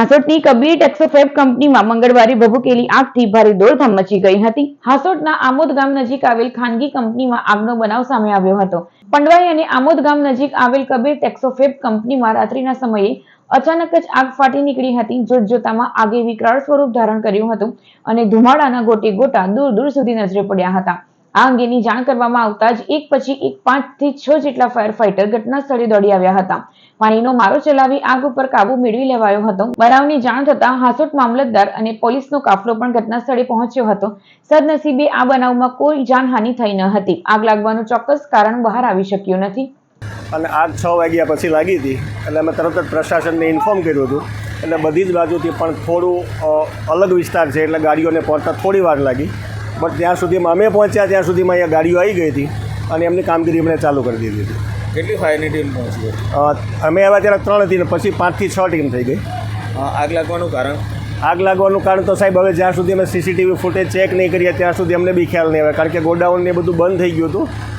હાસોટની કબીર ટેક્સોફેબ કંપનીમાં મંગળવારે ભભૂકેલી આગથી ભારે દોડધામ મચી ગઈ હતી. હાસોટના આમોદ ગામ નજીક આવેલ ખાનગી કંપનીમાં આગનો બનાવ સામે આવ્યો હતો. પંડવાઈ અને આમોદ ગામ નજીક આવેલ કબીર ટેક્સોફેબ કંપનીમાં રાત્રિના સમયે અચાનક જ આગ ફાટી નીકળી હતી. જોતજોતામાં આગે વિકરાળ સ્વરૂપ ધારણ કર્યું હતું અને ધુમાડાના ગોટે ગોટા દૂર દૂર સુધી નજરે પડ્યા હતા. આ અંગેની જાણ કરવામાં આવતા જ એક પછી એક પાંચથી છ જેટલા ફાયર ફાઈટર ઘટના સ્થળે દોડી આવ્યા હતા. પાણીનો મારો ચલાવી આગ ઉપર કાબુ મેળવી લેવાયો હતો. બનાવની જાણ થતાં હાસોટ મામલતદાર અને પોલીસનો કાફલો પણ ઘટના સ્થળે પહોંચ્યો હતો. સદનસીબે આ બનાવમાં કોઈ જાનહાનિ થઈ ન હતી. આગ લાગવાનું ચોક્કસ કારણ બહાર આવી શક્યું નથી. અને આગ છ વાગ્યા પછી લાગી હતી. એટલે અમે તરત જ પ્રશાસનને ઇન્ફોર્મ કર્યું હતું. એટલે બધી જ બાજુથી પણ થોડું અલગ વિસ્તાર છે. એટલે ગાડીઓને પહોંચતા થોડી વાર લાગી. બટ ત્યાં સુધીમાં અમે પહોંચ્યા ત્યાં સુધીમાં અહીંયા ગાડીઓ આવી ગઈ હતી અને એમની કામગીરી અમને ચાલુ કરી દીધી હતી. કેટલી ફાયરની ટીમ પહોંચી અમે આવ્યા ત્યારે ત્રણ હતી ને પછી પાંચથી છ ટીમ થઈ ગઈ. આગ લાગવાનું કારણ? આગ લાગવાનું કારણ તો સાહેબ હવે જ્યાં સુધી અમે સીસીટીવી ફૂટેજ ચેક નહીં કરીએ ત્યાં સુધી અમને બી ખ્યાલ નહીં આવે કારણ કે ગોડાઉન ને બધું બંધ થઈ ગયું હતું.